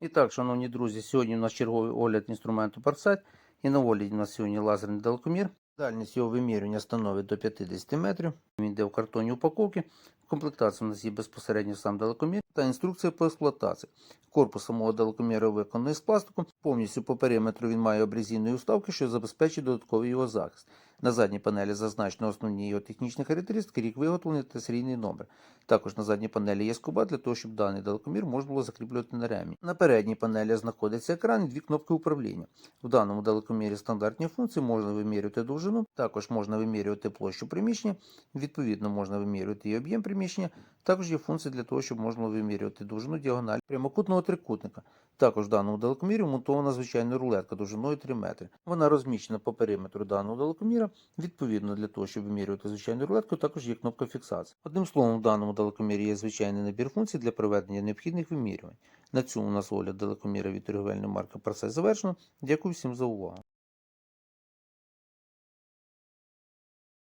І так, шановні друзі, сьогодні у нас черговий огляд інструменту Парсет. І на огляді у нас сьогодні лазерний далекомір. Дальність його вимірювання становить до 50 метрів. Він йде в картонній упаковці. В у нас є безпосередньо сам далекомір та інструкція по експлуатації. Корпус самого далекоміра виконаний з пластику. Повністю по периметру він має обрізійної уставки, що забезпечить додатковий його захист. На задній панелі зазначено основні його технічні характеристики, рік виготовлення та серійний номер. Також на задній панелі є скоба для того, щоб даний далекомір можна було закріплювати на ремінь. На передній панелі знаходиться екран і дві кнопки управління. В даному далекомірі стандартні функції можна вимірювати довжину, також можна вимірювати площу приміщення, відповідно можна вимірювати і об'єм приміщення. Також є функція для того, щоб можна вимірювати довжину діагональ прямокутного трикутника. Також в даному далекомірі вмонтована звичайна рулетка довжиною 3 метри. Вона розміщена по периметру даного далекоміра. Відповідно, для того, щоб вимірювати звичайну рулетку, також є кнопка фіксації. Одним словом, в даному далекомірі є звичайний набір функцій для проведення необхідних вимірювань. На цьому у нас огляд далекоміра від торговельної марки Парсай завершено. Дякую всім за увагу.